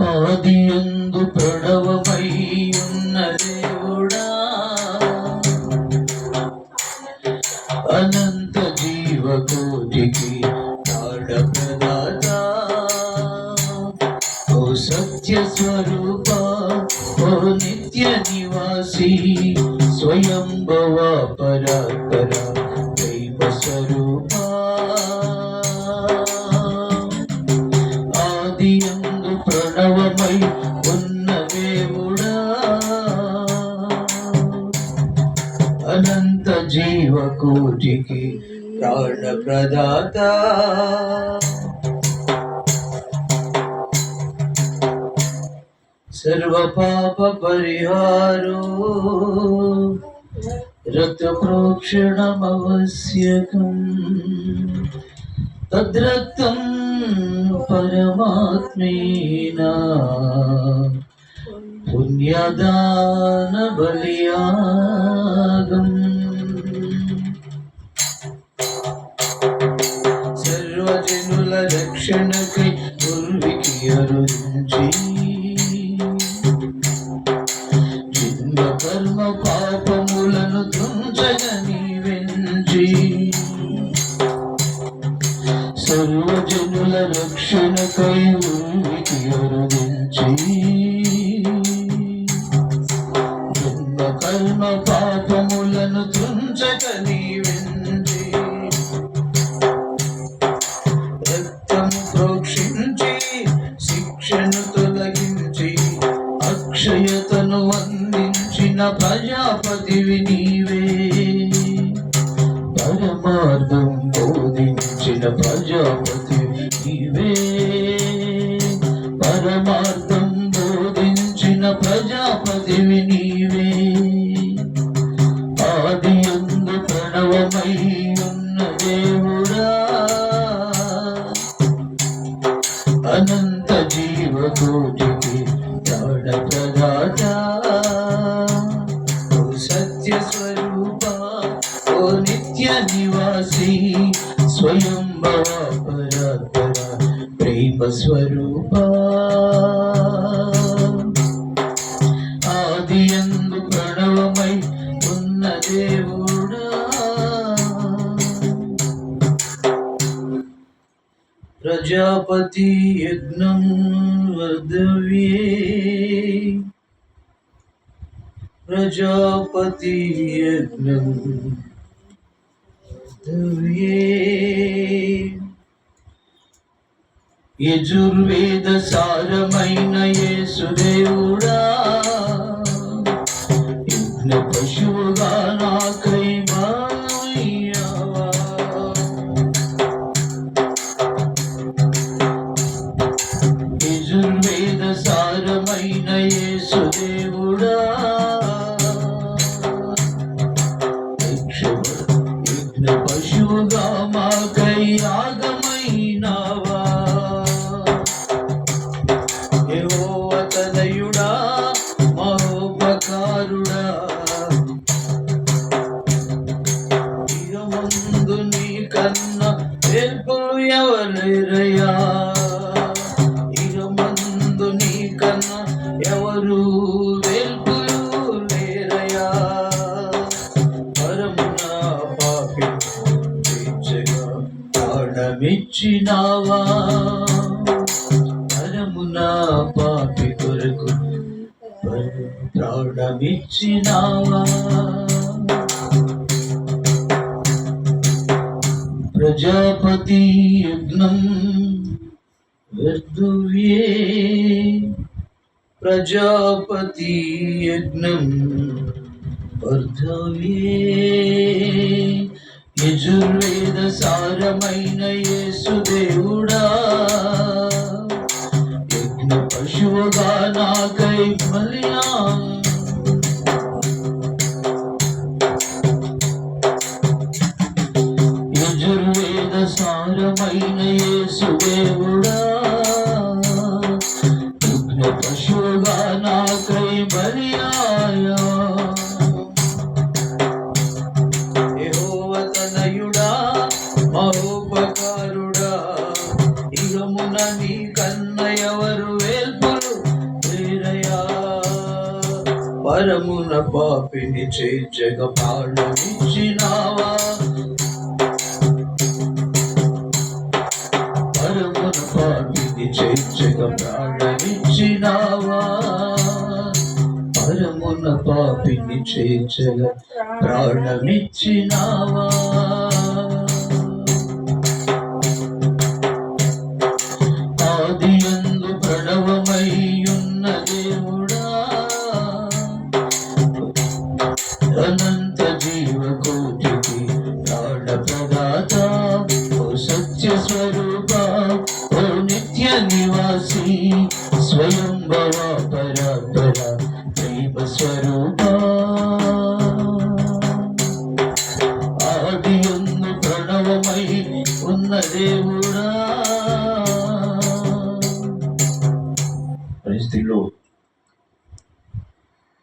ఆదియందు ప్రణవమై ఉన్న దేవుడా. అనంత జీవకోటికి ప్రాణ ప్రదాత ఓ సత్య స్వరూప ఓ నిత్య నివాసి స్వయంభవ భవ దైవ స్వరూపా అనంత జీవకోటికి ప్రాణ ప్రదాత సర్వ పాప పరిహారో రక్తప్రోక్షణమవశ్యకం తద్రక్తం పరమాత్మేనా? పుణ్యదాన బలియాగం సర్వజనుల రక్షణకై పూర్వికి అరుంచి జన్మ కర్మ పాపములను తుంచగని వెంచి సర్వజనుల రక్షణకై పూర్వికి అరుంచి కర్మ పాపములను తుంచక నీవెండి రక్తము ప్రోక్షించి శిక్షను తొలగించి అక్షయతను అందించిన ప్రజాపతివి నీవే. పరమార్థం బోధించిన ప్రజాపతి నీవే. పరమార్థం బోధించిన ప్రజాపతివి నీవే. ప్రేమ స్వరూప ఆది అందు ప్రణవమై ఉన్న దేవుడా ప్రజాపతి యజ్ఞం వర్ధవ్యే ప్రజాపతి యజ్ఞం వర్ధవ్యే యజుర్వేద సారమైన యేసుదేవుడా యజ్ఞ ప్రాణమిచ్చినావా పరమున పాపి కొరకు ప్రాణమిచ్చినావా ప్రజాపతి యజ్ఞం వ్యర్థువ్యే ప్రజాపతి యజ్ఞం వర్ధవ్యే యజుర్వేద సారమైన యేసు పరమున పాపిని చేర్చగ ప్రాణమిచ్చినావా పరమున పాపిని చేర్చగ ప్రాణమిచ్చినావా పరమున పాపిని చేర్చగ ప్రాణమిచ్చినావా స్వరూప ఓ నిత్య నివాసి స్వయం పరాపర ప్రేమ స్వరూప. ఆది ఎందు ప్రణవమై ఉన్న దేవుడా